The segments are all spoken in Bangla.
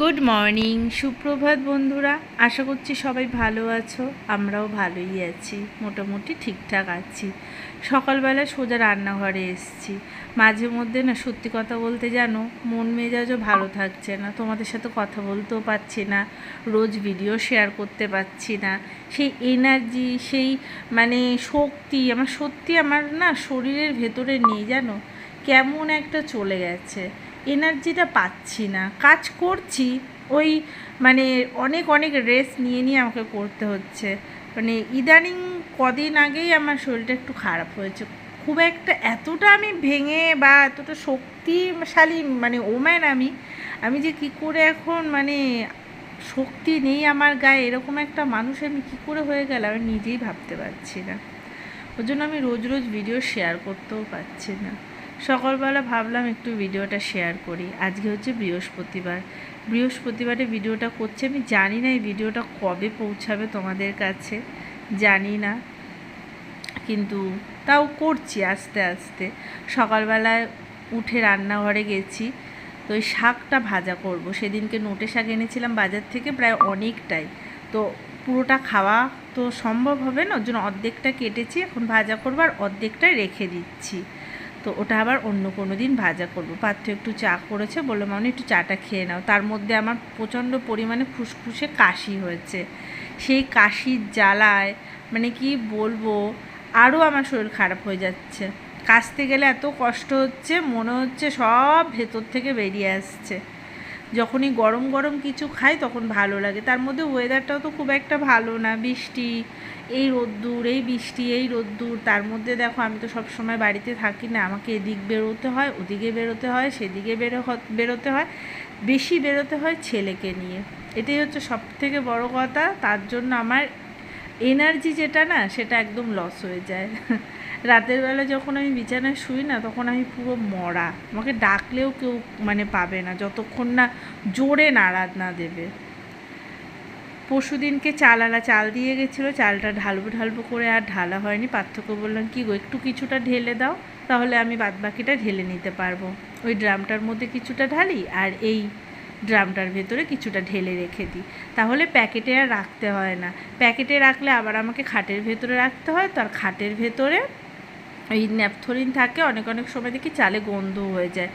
গুড মর্নিং সুপ্রভাত বন্ধুরা। আশা করছি সবাই ভালো আছো, আমরাও ভালোই আছি, মোটামুটি ঠিকঠাক আছি। সকালবেলা সোজা রান্নাঘরে এসেছি। মাঝে মধ্যে না, সত্যি কথা বলতে জানো, মন মেজাজও ভালো থাকছে না, তোমাদের সাথে কথা বলতেও পারছি না, রোজ ভিডিও শেয়ার করতে পারছি না। সেই এনার্জি সেই মানে শক্তি, আমার সত্যি আমার না শরীরের ভেতরে নেই জানো, কেমন একটা চলে গেছে। এনার্জিটা পাচ্ছি না। কাজ করছি, ওই মানে অনেক অনেক রেস্ট নিয়ে নিয়ে আমাকে করতে হচ্ছে। মানে ইদানিং কদিন আগেই আমার শরীরটা একটু খারাপ হয়েছে। খুব একটা এতটা আমি ভেঙে বা এতটা শক্তিশালী মানে ওম্যান আমি আমি যে কি করে এখন মানে শক্তি নেই আমার গায়ে, এরকম একটা মানুষ আমি কী করে হয়ে গেল আমি নিজেই ভাবতে পারছি না। ওই জন্য আমি রোজ রোজ ভিডিও শেয়ার করতেও পারছি না। সকালবেলা ভাবলাম একটু ভিডিওটা শেয়ার করি। আজকে হচ্ছে বৃহস্পতিবার। বৃহস্পতিবারে ভিডিওটা করছি। আমি জানি না এই ভিডিওটা কবে পৌঁছাবে তোমাদের কাছে। জানি না। কিন্তু তাও করছি আস্তে আস্তে। সকালবেলায় উঠে রান্নাঘরে গেছি। তো ওই শাকটা ভাজা করব। সেদিনকে নোটে শাক এনেছিলাম বাজার থেকে প্রায় অনেকটাই। তো পুরোটা খাওয়া তো সম্ভব হবে না। ওর জন্য অর্ধেকটা কেটেছি। এখন ভাজা করব আর অর্ধেকটা রেখে দিচ্ছি। তো ওটা আবার অন্য কোনো দিন ভাজা করব। পাত্র একটু চা করেছে, বলল, মামনি, একটু চাটা খেয়ে নাও। তার মধ্যে আমার প্রচণ্ড পরিমাণে খুসখুসে কাশি হয়েছে। সেই কাশির জ্বালায় মানে কি বলব, আরও আমার শরীর খারাপ হয়ে যাচ্ছে। কাশতে গেলে এত কষ্ট হচ্ছে, মনে হচ্ছে সব ভেতর থেকে বেরিয়ে আসছে। যখনই গরম গরম কিছু খাই তখন ভালো লাগে। তার মধ্যে ওয়েদারটাও তো খুব একটা ভালো না। বৃষ্টি, এই রোদ্দুর, এই বৃষ্টি, এই রোদ্দুর। তার মধ্যে দেখো, আমি তো সব সময় বাড়িতে থাকি না। আমাকে এদিক বেরোতে হয়, ওদিকে বেরোতে হয়, সেদিকে বেরো, বেরোতে হয়। বেশি বেরোতে হয় ছেলেকে নিয়ে। এটাই হচ্ছে সব থেকে বড় কথা। তার জন্য আমার এনার্জি যেটা না, সেটা একদম লস হয়ে যায়। রাতের বেলা যখন আমি বিছানায় শুই না, তখন আমি পুরো মরা। আমাকে ডাকলেও কেউ মানে পাবে না। যতক্ষণ না জোরে নাড়াদ না দেবে। পরশু দিনকে চাল আলা, চাল দিয়ে গেছিল। চালটা ঢালবো ঢালবো করে আর ঢালা হয়নি। পার্থক্য বললাম, কি গো, একটু কিছুটা ঢেলে দাও, তাহলে আমি বাদ বাকিটা ঢেলে নিতে পারব। ওই ড্রামটার মধ্যে কিছুটা ঢালি আর এই ড্রামটার ভেতরে কিছুটা ঢেলে রেখে দিই তাহলে প্যাকেটে আর রাখতে হয় না। প্যাকেটে রাখলে আবার আমাকে খাটের ভেতরে রাখতে হয়, তো আর খাটের ভেতরে এই ন্যাপথলিন থাকে, অনেক অনেক সময় দেখি চালে গন্ধ হয়ে যায়।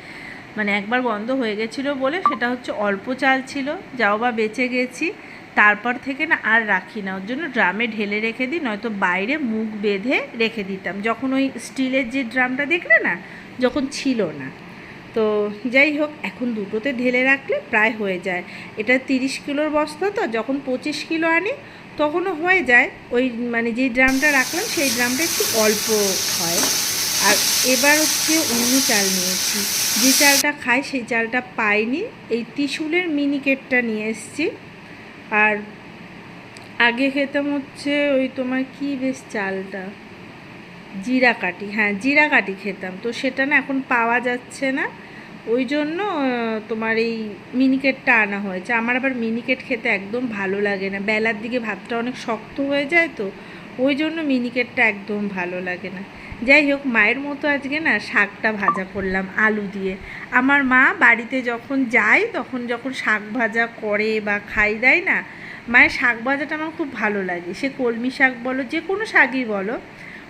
মানে একবার গন্ধ হয়ে গেছিল বলে সেটা হচ্ছে অল্প চাল ছিল, যাও বা বেঁচে গেছি, তারপর থেকে না আর রাখি না। ওর জন্য ড্রামে ঢেলে রেখে দিই, নয়তো বাইরে মুখ বেঁধে রেখে দিতাম। যখন ওই স্টিলের যে ড্রামটা দেখলে না, যখন ছিল না। তো যাই হোক, এখন দুটোতে ঢেলে রাখলে প্রায় হয়ে যায়। এটা তিরিশ কিলোর বস্তা তো, যখন পঁচিশ কিলো আনি তখনও হয়ে যায়, ওই মানে যেই ড্রামটা রাখলাম সেই ড্রামটা একটু অল্প হয়। আর এবার হচ্ছে অন্য চাল নিয়েছি। যে চালটা খাই সেই চালটা পাইনি, এই ত্রিশুলের মিনিকেটটা নিয়ে এসেছি। আর আগে খেতাম হচ্ছে ওই তোমার কি বেশ চালটা? জিরা কাটি হ্যাঁ জিরা কাটি খেতাম। তো সেটা না এখন পাওয়া যাচ্ছে না। ওই জন্য তোমার এই মিনিকেটটা আনা হয়েছে। আমার আবার মিনিকেট খেতে একদম ভালো লাগে না। বেলার দিকে ভাতটা অনেক শক্ত হয়ে যায় তো ওই জন্য মিনিকেটটা একদম ভালো লাগে না। যাই হোক, মায়ের মতো আজকে না শাকটা ভাজা করলাম আলু দিয়ে। আমার মা বাড়িতে যখন যায়, তখন যখন শাক ভাজা করে বা খাই দেয় না, মায়ের শাক ভাজাটা আমার খুব ভালো লাগে। সে কলমি শাক বলো, যে কোনো শাকই বলো,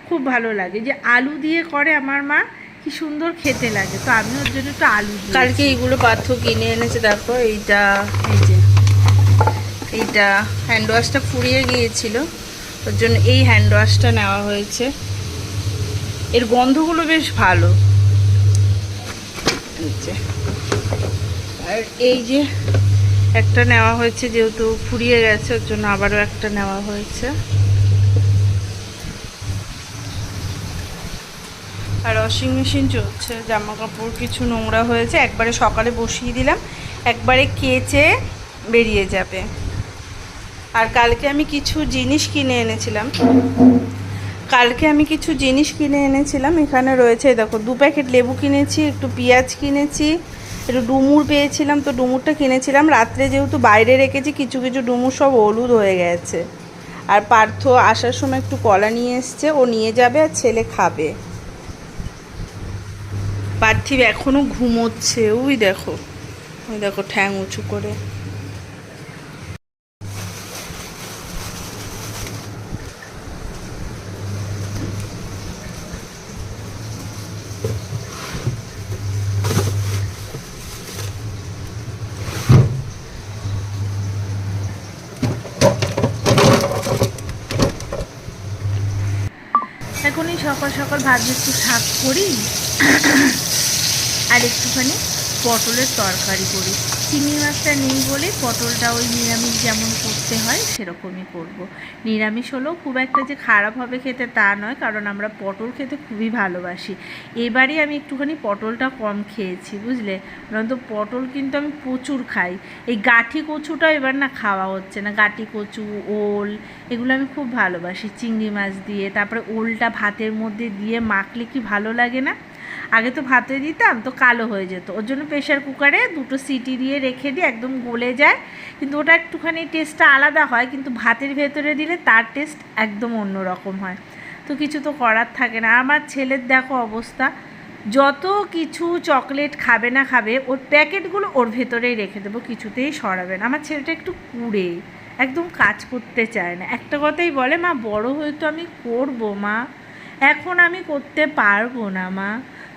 খুব ভালো লাগে। যে আলু দিয়ে করে আমার মা কি সুন্দর খেতে লাগে। তো আমি ওর জন্য একটু আলু কালকে এইগুলো পাথর কিনে এনেছে দেখো এইটা এই যে। এইটা হ্যান্ড ওয়াশটা ফুরিয়ে গিয়েছিল। ওর জন্য এই হ্যান্ড ওয়াশটা নেওয়া হয়েছে। এর গন্ধগুলো বেশ ভালো। আর এই যে একটা নেওয়া হয়েছে যেহেতু ফুরিয়ে গেছে ওর জন্য আবারও একটা নেওয়া হয়েছে। আর ওয়াশিং মেশিন চলছে জামা কাপড় কিছু নোংরা হয়েছে, একবারে সকালে বসিয়ে দিলাম, একবারে কেচে বেরিয়ে যাবে। আর কালকে আমি কিছু জিনিস কিনে এনেছিলাম। কালকে আমি কিছু জিনিস কিনে এনেছিলাম, এখানে রয়েছে, দেখো, দু প্যাকেট লেবু কিনেছি, একটু পেঁয়াজ কিনেছি, একটু ডুমুর পেয়েছিলাম, তো ডুমুরটা কিনেছিলাম, রাত্রে যেহেতু বাইরে রেখেছি, কিছু কিছু ডুমুর সব হলুদ হয়ে গেছে। আর পার্থ আসার সময় একটু কলা নিয়ে এসছে, ও নিয়ে যাবে আর ছেলে খাবে। পার্থিব এখনও ঘুমোচ্ছে। ওই দেখো। ওই দেখো ঠ্যাং উঁচু করে। এখনই সকাল সকাল ভাবছি একটু শাক করি। আর একটুখানি পটলের তরকারি করি। চিংড়ি মাছটা নেই বলে পটলটা ওই নিরামিষ যেমন করতে হয় সেরকমই করব। নিরামিষ হলেও খুব একটা যে খারাপ হবে খেতে তা নয়, কারণ আমরা পটল খেতে খুবই ভালোবাসি। এবারে আমি একটুখানি পটলটা কম খেয়েছি, বুঝলে? নয়তো পটল কিন্তু আমি প্রচুর খাই। এই গাঠি কচুটা এবার না খাওয়া হচ্ছে না। গাঠি কচু, ওল এগুলো আমি খুব ভালোবাসি। চিংড়ি মাছ দিয়ে, তারপরে ওলটা ভাতের মধ্যে দিয়ে মাখলে কি ভালো লাগে না? আগে তো ভাতে দিতাম, তো কালো হয়ে যেত। ওর জন্য প্রেশার কুকারে দুটো সিটি দিয়ে রেখে দিই একদম গলে যায়। কিন্তু ওটা একটুখানি টেস্টটা আলাদা হয়, কিন্তু ভাতের ভেতরে দিলে তার টেস্ট একদম অন্য রকম হয়। তো কিছু তো করার থাকে না। আমার ছেলের দেখো অবস্থা, যত কিছু চকলেট খাবে না খাবে, ওর প্যাকেটগুলো ওর ভেতরেই রেখে দেবো, কিছুতেই সরাবে না। আমার ছেলেটা একটু কুড়ে, একদম কাজ করতে চায় না। একটা কথাই বলে, মা, বড় হয়ে তো আমি করব, মা। এখন আমি করতে পারব না, মা।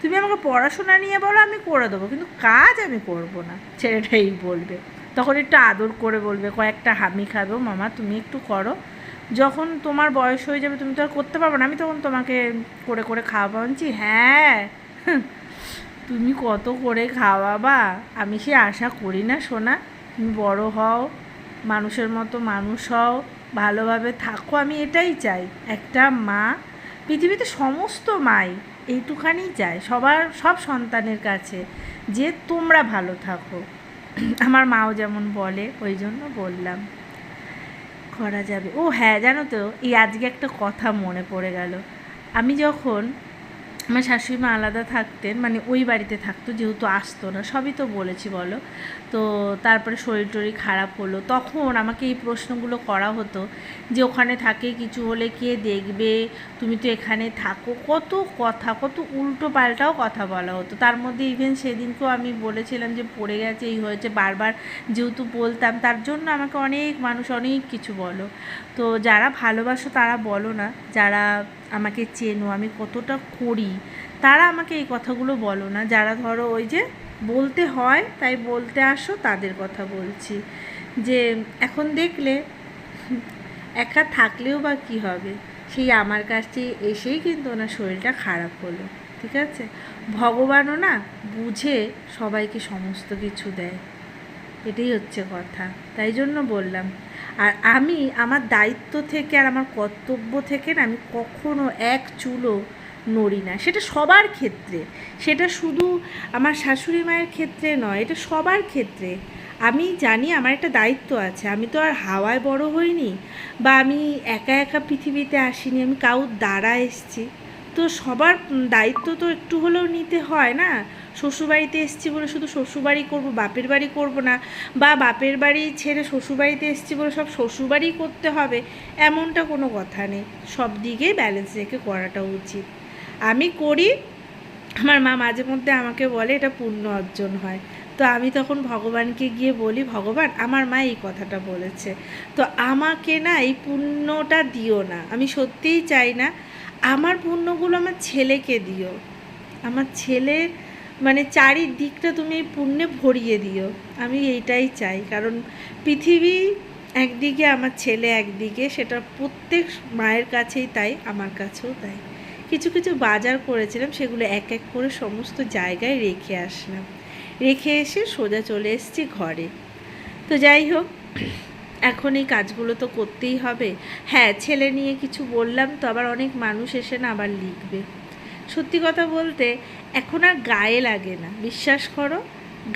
তুমি আমাকে পড়াশোনা নিয়ে বলো, আমি করে দেবো। কিন্তু কাজ আমি করব না, ছেলেটাই বলবে। তখন একটু আদর করে বলবে, কয়েকটা হামি খাবেও মামা, তুমি একটু করো। যখন তোমার বয়স হয়ে যাবে, তুমি তো আর করতে পারবে না। আমি তখন তোমাকে করে করে খাওয়াবো। আনছি হ্যাঁ তুমি কত করে খাওয়াবা? আমি সে আশা করি না, সোনা। তুমি বড় হও, মানুষের মতো মানুষ হও, ভালোভাবে থাকো। আমি এটাই চাই, একটা মা। পৃথিবীতে সমস্ত মাই এইটুখানি চায় সবার, সব সন্তানের কাছে যে তোমরা ভালো থাকো। আমার মাও যেমন বলে, ওই জন্য বললাম। করা যাবে। ও হ্যাঁ জানো তো, এই আজকে একটা কথা মনে পড়ে গেল। আমি যখন আমার শাশুড়ি মা আলাদা থাকতেন মানে ওই বাড়িতে থাকতো, যেহেতু আসতো না, সবই তো বলেছি বলো। তো তারপরে শরীর টরীর খারাপ হলো। তখন আমাকে এই প্রশ্নগুলো করা হতো যে ওখানে থাকে কিছু হলে কে দেখবে? তুমি তো এখানে থাকো। কত কথা, কত উল্টো পাল্টাও কথা বলা হতো। তার মধ্যে ইভেন সেদিনকেও আমি বলেছিলাম যে পড়ে গেছে, এই হয়েছে। বারবার যেহেতু বলতাম, তার জন্য আমাকে অনেক মানুষ অনেক কিছু বলো। তো যারা ভালোবাসো তারা বলো না, যারা আমাকে চেনো, আমি কতটা করি, তারা আমাকে এই কথাগুলো বলো না। যারা ধরো ওই যে বলতে হয়, তাই বলতে আসো, তাদের কথা বলছি। যে এখন দেখলে একা থাকলেও বা কী হবে? সেই আমার কাছে এসেই কিন্তু ওনার শরীরটা খারাপ হলো, ঠিক আছে? ভগবানও না বুঝে সবাইকে সমস্ত কিছু দেয়, এটাই হচ্ছে কথা। তাই জন্য বললাম আর আমি আমার দায়িত্ব থেকে আর আমার কর্তব্য থেকে না আমি কখনো এক চুলো নড়ি না। সেটা সবার ক্ষেত্রে। সেটা শুধু আমার শাশুড়ি মায়ের ক্ষেত্রে নয়, এটা সবার ক্ষেত্রে। আমি জানি আমার একটা দায়িত্ব আছে। আমি তো আর হাওয়ায় বড় হইনি বা আমি একা একা পৃথিবীতে আসিনি। আমি কাউর দ্বারা এসছি। তো সবার দায়িত্ব তো একটু হলেও নিতে হয় না। শ্বশুরবাড়িতে এসছি বলে শুধু শ্বশুরবাড়ি করব, বাপের বাড়ি করব না, বা বাপের বাড়ি ছেড়ে শ্বশুরবাড়িতে এসছি বলে সব শ্বশুরবাড়ি করতে হবে, এমনটা কোনো কথা নেই। সব দিকেই ব্যালেন্স রেখে করাটা উচিত। আমি করি, আমার মা মাঝে মধ্যে আমাকে বলে, এটা পুণ্য অর্জন হয়। তো আমি তখন ভগবানকে গিয়ে বলি, ভগবান, আমার মা এই কথাটা বলেছে। তো আমাকে না এই পুণ্যটা দিও না। আমি সত্যিই চাই না, আমার পুণ্যগুলো আমার ছেলেকে দিও। আমার ছেলের মানে চারিদিকটা তুমি পুণ্যে ভরিয়ে দিও। আমি এইটাই চাই। কারণ পৃথিবী একদিকে, আমার ছেলে একদিকে, সেটা প্রত্যেক মায়ের কাছেই তাই, আমার কাছেও তাই। কিছু কিছু বাজার করেছিলাম, সেগুলো এক এক করে সমস্ত জায়গায় রেখে আসলাম। রেখে এসে সোজা চলে এসেছি ঘরে। তো যাই হোক, এখন এই কাজগুলো তো করতেই হবে। হ্যাঁ ছেলে নিয়ে কিছু বললাম, তো আবার অনেক মানুষ এসে না আবার লিখবে। সত্যি কথা বলতে এখন আর গায়ে লাগে না, বিশ্বাস করো,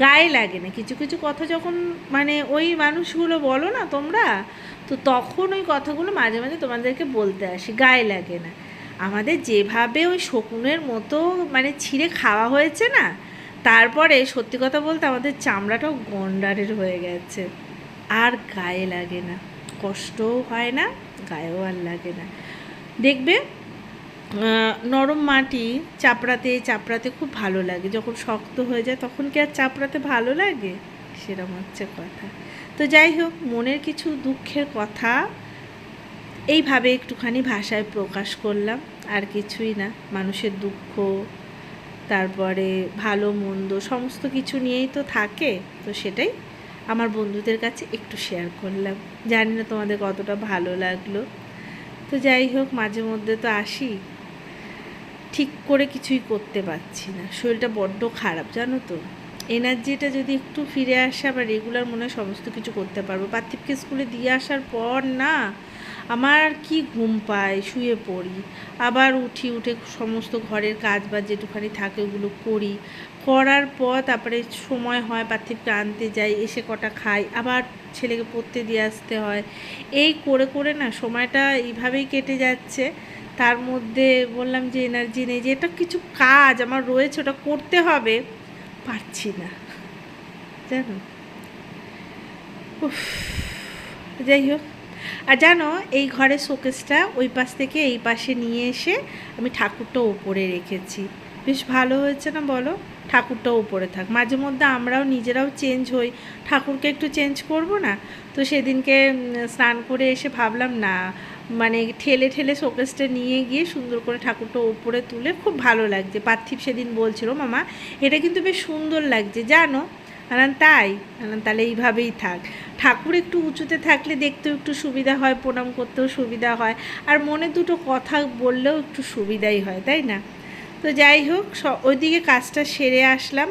গায়ে লাগে না। কিছু কিছু কথা যখন মানে ওই মানুষগুলো বলো না তোমরা, তো তখন ওই কথাগুলো মাঝে মাঝে তোমাদেরকে বলতে আসি, গায়ে লাগে না। আমাদের যেভাবে ওই শকুনের মতো মানে ছিঁড়ে খাওয়া হয়েছে না, তারপরে সত্যি কথা বলতে আমাদের চামড়াটাও গন্ডারের হয়ে গেছে। আর গায়ে লাগে না। কষ্টও হয় না, গায়েও আর লাগে না। দেখবে নরম মাটি চাপড়াতে চাপড়াতে খুব ভালো লাগে। যখন শক্ত হয়ে যায়, তখন কি আর চাপড়াতে ভালো লাগে? সেরকম হচ্ছে কথা। তো যাই হোক, মনের কিছু দুঃখের কথা এইভাবে একটুখানি ভাষায় প্রকাশ করলাম। আর কিছুই না, মানুষের দুঃখ, তারপরে ভালো, মন্দ সমস্ত কিছু নিয়েই তো থাকে। তো সেটাই আমার বন্ধুদের কাছে একটু শেয়ার করলাম। জানি না তোমাদের কতটা ভালো লাগল। তো যাই হোক, মাঝে মধ্যে তো আসি। ঠিক করে কিছুই করতে পারছি না। শরীরটা বড্ড খারাপ, জানো তো। এনার্জিটা যদি একটু ফিরে আসে, আবার রেগুলার মনে হয় সমস্ত কিছু করতে পারব। পার্থিবকে স্কুলে দিয়ে আসার পর না, আমার কি ঘুম পায়, শুয়ে পড়ি। আবার উঠি, উঠে সমস্ত ঘরের কাজ বাজ যেটুখানি থাকে ওগুলো করি। করার পর তারপরে সময় হয়, পার্থিবকে আনতে যাই, এসে কটা খাই, আবার ছেলেকে পড়তে দিয়ে আসতে হয়। এই করে করে না সময়টা এইভাবেই কেটে যাচ্ছে। তার মধ্যে বললাম যে, এনার্জি নেই, যে এটা কিছু কাজ, আমার রয়েছে, ওটা করতে হবে। পারছি না। জানো? যাই হোক। আর জানো, এই ঘরের শোকেসটা ওই পাশ থেকে এই পাশে নিয়ে এসে আমি ঠাকুরটা ওপরে রেখেছি। বেশ ভালো হয়েছে না বলো? ঠাকুরটাও ওপরে থাক। মাঝে মধ্যে আমরাও নিজেরাও চেঞ্জ হই। ঠাকুরকে একটু চেঞ্জ করব না? তো সেদিনকে স্নান করে এসে ভাবলাম, না মানে ঠেলে ঠেলে শোকেসটা নিয়ে গিয়ে সুন্দর করে ঠাকুরটা ওপরে তুলে খুব ভালো লাগছে। পার্থিব সেদিন বলছিল, মামা, এটা কিন্তু বেশ সুন্দর লাগছে, জানো? আনান, তাই। আনান, তাহলে এইভাবেই থাক। ঠাকুর একটু উঁচুতে থাকলে দেখতেও একটু সুবিধা হয়, প্রণাম করতেও সুবিধা হয়। আর মনে দুটো কথা বললেও একটু সুবিধাই হয়, তাই না? তো যাই হোক ওইদিকে কাজটা সেরে আসলাম।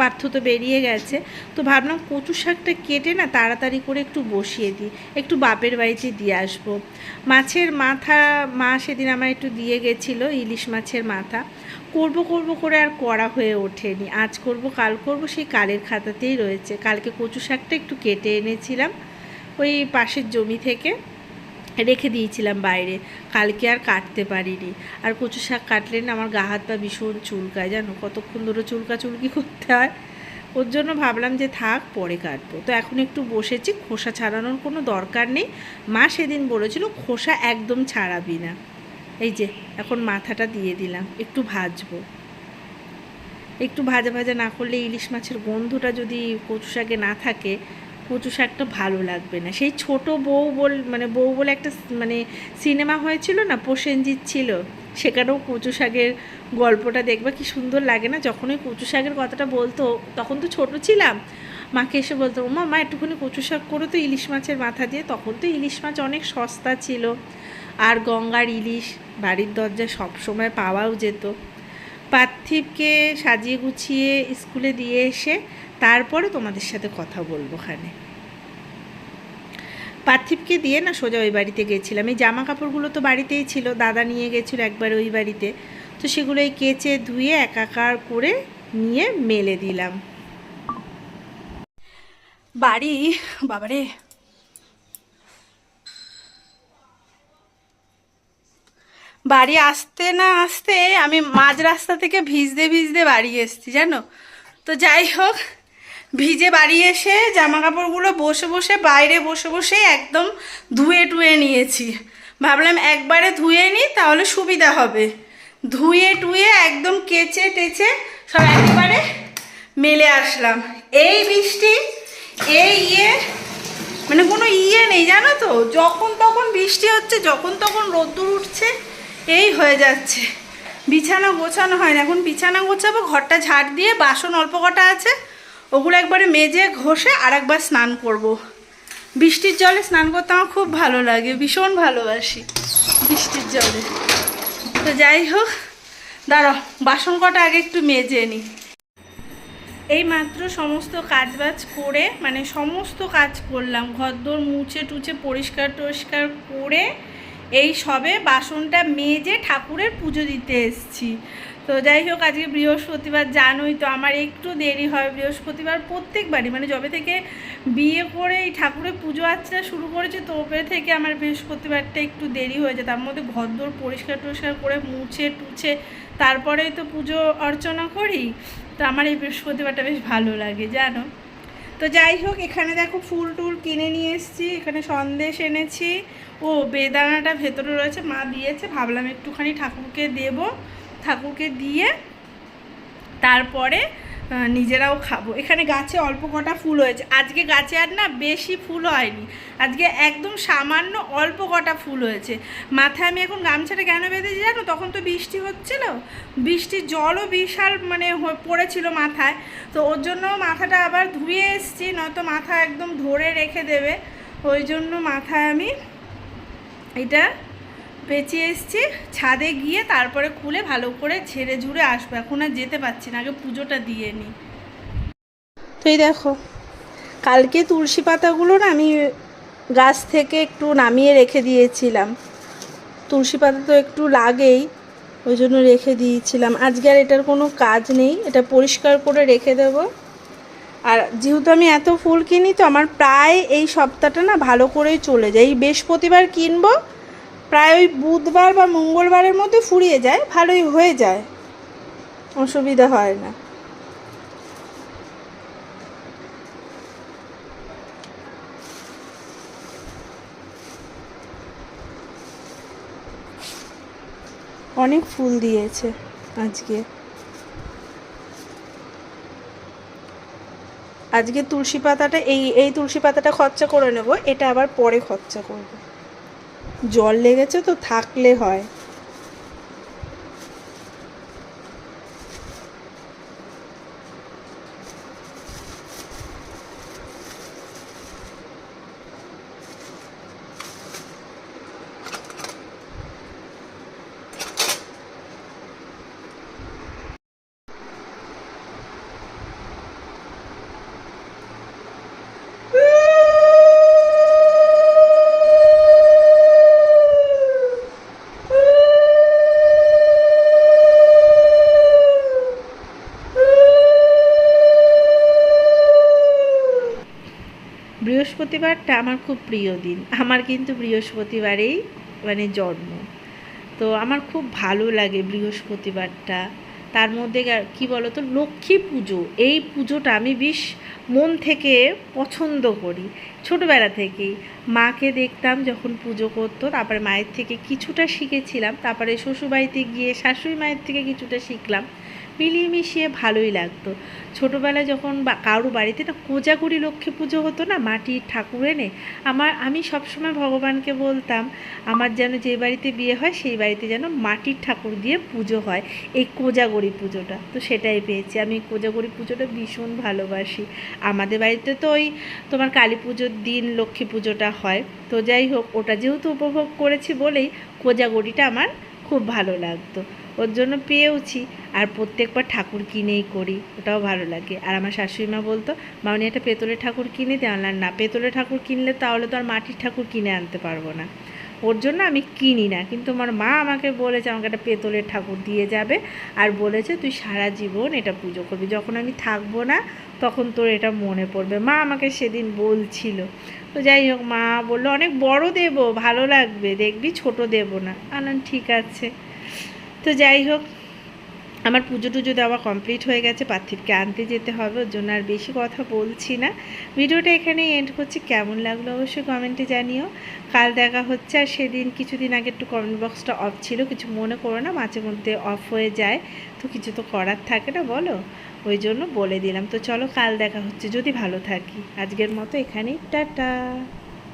পার্থ তো বেরিয়ে গেছে। তো ভাবলাম কচু শাকটা কেটে না তাড়াতাড়ি করে একটু বসিয়ে দিই। একটু বাপের বাড়িতে দিয়ে আসব। মাছের মাথা মা সেদিন আমার একটু দিয়ে গেছিল, ইলিশ মাছের মাথা। করব করব করে আর করা হয়ে ওঠেনি। আজ করব, কাল করব, সেই কালের খাতাতেই রয়েছে। কালকে কচু শাকটা একটু কেটে এনেছিলাম ওই পাশের জমি থেকে। রেখে দিয়েছিলাম বাইরে। কালকে আর কাটতে পারিনি। আর কচু শাক কাটলে না আমার গা হাত পা ভীষণ চুলকায়, জানো? কতক্ষণ ধরে চুলকা চুলকি করতে হয়। ওর জন্য ভাবলাম যে থাক, পরে কাটবো। তো এখন একটু বসেছি, খোসা ছাড়ানোর কোনো দরকার নেই। মা সেদিন বলেছিল, খোসা একদম ছাড়াবি না। এই যে, এখন মাথাটা দিয়ে দিলাম, একটু ভাজবো। একটু ভাজা ভাজা না করলে ইলিশ মাছের গন্ধটা যদি কচু শাকে না থাকে কচু শাকটা ভালো লাগবে না। সেই ছোট বউ বল মানে বউ বলে একটা মানে সিনেমা হয়েছিল না, প্রসেনজিৎ ছিল, সেখানেও কচু শাকের গল্পটা দেখবা, কি সুন্দর লাগে না? যখন ওই কচু শাকের কথাটা বলতো, তখন তো ছোট ছিলাম। মাকে এসে বলতো মা মা, একটুখানি কচু শাক করো তো ইলিশ মাছের মাথা দিয়ে। তখন তো ইলিশ মাছ অনেক সস্তা ছিল। আর গঙ্গার ইলিশ বাড়ির দরজায় সবসময় পাওয়াও যেত। পার্থিবকে সাজিয়ে গুছিয়ে স্কুলে দিয়ে এসে তারপরে তোমাদের সাথে কথা বলব ওখানে পার্থিবকে দিয়ে না সোজা ওই বাড়িতে গেছিলাম। এই জামা কাপড়গুলো তো বাড়িতেই ছিল, দাদা নিয়ে গেছিল একবার ওই বাড়িতে। তো সেগুলো এই কেচে ধুয়ে একাকার করে নিয়ে মেলে দিলাম। বাড়ি? বাবারে। বাড়ি আসতে না আসতে আমি মাঝ রাস্তা থেকে ভিজতে ভিজতে বাড়ি এসেছি, জানো? তো যাই হোক ভিজে বাড়ি এসে জামা কাপড়গুলো বসে বসে বাইরে বসে বসে একদম ধুয়ে টুয়ে নিয়েছি। ভাবলাম একবারে ধুয়ে নিই তাহলে সুবিধা হবে। ধুয়ে টুয়ে একদম কেচে টেচে সব একেবারে মেলে আসলাম। এই বৃষ্টি, এই ইয়ে মানে কোনো ইয়ে নেই, জানো তো? যখন তখন বৃষ্টি হচ্ছে, যখন তখন রোদ্দুর উঠছে, এই হয়ে যাচ্ছে। বিছানা গোছানো হয় না। এখন বিছানা গোছাবো, ঘরটা ঝাড় দিয়ে বাসন অল্প কটা আছে ওগুলো একবারে মেজে ঘষে আর একবার স্নান করব। বৃষ্টির জলে স্নান করতে আমার খুব ভালো লাগে, ভীষণ ভালোবাসি বৃষ্টির জলে। তো যাই হোক, দাঁড়াও, বাসন কটা আগে একটু মেজে নিই এই মাত্র সমস্ত কাজবাজ করে মানে সমস্ত কাজ করলাম, ঘরদোর মুছে টুছে পরিষ্কার টরিষ্কার করে, এই সবে বাসনটা মেজে ঠাকুরের পুজো দিতে এসছি। তো যাই হোক, আজকে বৃহস্পতিবার জানোই তো আমার একটু দেরি হয়। বৃহস্পতিবার প্রত্যেকবারই মানে যবে থেকে বিয়ে করে এই ঠাকুরের পুজো আর্চনা শুরু করেছে, তবে থেকে আমার বৃহস্পতিবারটা একটু দেরি হয়ে যায়। তার মধ্যে ঘরদোর পরিষ্কার টরিষ্কার করে মুছে টুছে তারপরেই তো পুজো অর্চনা করি। তো আমার এই বৃহস্পতিবারটা বেশ ভালো লাগে, জানো? তো যাই হোক, এখানে দেখো ফুল টুল কিনে নিয়ে এসেছি, এখানে সন্দেশ এনেছি। ও, বেদানাটা ভেতরে রয়েছে, মা দিয়েছে, ভাবলাম একটুখানি ঠাকুরকে দেব। ঠাকুরকে দিয়ে তারপরে নিজেরাও খাব। এখানে গাছে অল্প কটা ফুল হয়েছে। আজকে গাছে আর না বেশি ফুল হয়নি। আজকে একদম সামান্য অল্প কটা ফুল হয়েছে। মাথায় আমি এখন গামছাটা কেন বেঁধেছি জানো? তখন তো বৃষ্টি হচ্ছিল। বৃষ্টির জলও বিশাল মানে পড়েছিল মাথায়। তো ওর জন্য মাথাটা আবার ধুয়ে এসছি, নয়তো মাথা একদম ধরে রেখে দেবে। ওই জন্য মাথায় আমি এটা পেঁচিয়ে এসছি, ছাদে গিয়ে তারপরে খুলে ভালো করে ছেড়ে ঝুড়ে আসব। এখন আর যেতে পারছি না, আগে পুজোটা দিয়ে নিই তো এই দেখো, কালকে তুলসী পাতাগুলো না আমি গাছ থেকে একটু নামিয়ে রেখে দিয়েছিলাম। তুলসী পাতা তো একটু লাগেই, ওই জন্য রেখে দিয়েছিলাম। আজকে আর এটার কোনো কাজ নেই, এটা পরিষ্কার করে রেখে দেব। আর যেহেতু আমি এত ফুল কিনি, তো আমার প্রায় এই সপ্তাহটা না ভালো করেই চলে যায়। এই বৃহস্পতিবার কিনবো প্রায় ওই বুধবার বা মঙ্গলবারের মধ্যে ফুরিয়ে যায়, ভালোই হয়ে যায়। অসুবিধা হয় না। অনেক ফুল দিয়েছে আজকে। আজকে তুলসী পাতাটা, এই এই তুলসী পাতাটা খরচা করে নেব, এটা আবার পরে খরচা করব। জল লেগেছে তো থাকলে হয়। বৃহস্পতিবারটা আমার খুব প্রিয় দিন। আমার কিন্তু বৃহস্পতিবারেই মানে জন্ম। তো আমার খুব ভালো লাগে বৃহস্পতিবারটা। তার মধ্যে কি বলো তো লক্ষ্মী পুজো। এই পুজোটা আমি বেশ মন থেকে পছন্দ করি। ছোটোবেলা থেকেই মাকে দেখতাম যখন পুজো করতো, তারপরে মায়ের থেকে কিছুটা শিখেছিলাম। তারপরে শ্বশুরবাড়িতে গিয়ে শাশুড়ি মায়ের থেকে কিছুটা শিখলাম। মিলিয়ে মিশিয়ে ভালোই লাগতো। ছোটোবেলায় যখন বা, কারও বাড়িতে না কোজাগুড়ি লক্ষ্মী পুজো হতো না, মাটির ঠাকুর এনে, আমার, আমি সবসময় ভগবানকে বলতাম, আমার যেন যে বাড়িতে বিয়ে হয়, সেই বাড়িতে যেন মাটির ঠাকুর দিয়ে পুজো হয়। এই কোজাগরি পুজোটা, তো সেটাই পেয়েছি। আমি কোজাগরি পুজোটা ভীষণ ভালোবাসি। আমাদের বাড়িতে তো ওই তোমার কালী পুজোর দিন লক্ষ্মী পুজোটা হয়। তো যাই হোক, ওটা যেহেতু উপভোগ করেছি বলেই কোজাগরিটা আমার খুব ভালো লাগতো। ওর জন্য পেয়েওছি। আর প্রত্যেকবার ঠাকুর কিনেই করি, ওটাও ভালো লাগে। আর আমার শাশুড়ি মা বলতো, মামনি একটা পেতলের ঠাকুর কিনে দে আনলাম না পেতলের ঠাকুর কিনলে তাহলে তো আর মাটির ঠাকুর কিনে আনতে পারব না। ওর জন্য আমি কিনি না, কিন্তু আমার মা আমাকে বলেছে, আমাকে একটা পেতলের ঠাকুর দিয়ে যাবে। আর বলেছে, তুই সারা জীবন এটা পুজো করবি। যখন আমি থাকব না, তখন তোর এটা মনে পড়বে। মা আমাকে সেদিন বলছিল। তো যাই হোক, মা বলল, অনেক বড় দেবো, ভালো লাগবে, দেখবি, ছোট দেবো না। আনলাম, ঠিক আছে। তো যাই হোক, আমার পুজো টুজো দেওয়া কমপ্লিট হয়ে গেছে, পার্থিবকে আনতে যেতে হবে, ওর জন্য আর বেশি কথা বলছি না। ভিডিওটা এখানেই এন্ড করছি, কেমন লাগল অবশ্যই কমেন্টে জানিও। কাল দেখা হচ্ছে আর সেদিন কিছুদিন আগে একটু কমেন্ট বক্সটা অফ ছিল, কিছু মনে করো না, মাঝে মধ্যে অফ হয়ে যায়, তো কিছু তো করার থাকে না, বলো? ওই জন্য বলে দিলাম। তো চলো কাল দেখা হচ্ছে, যদি ভালো থাকি। আজকের মতো এখানেই, টাটা।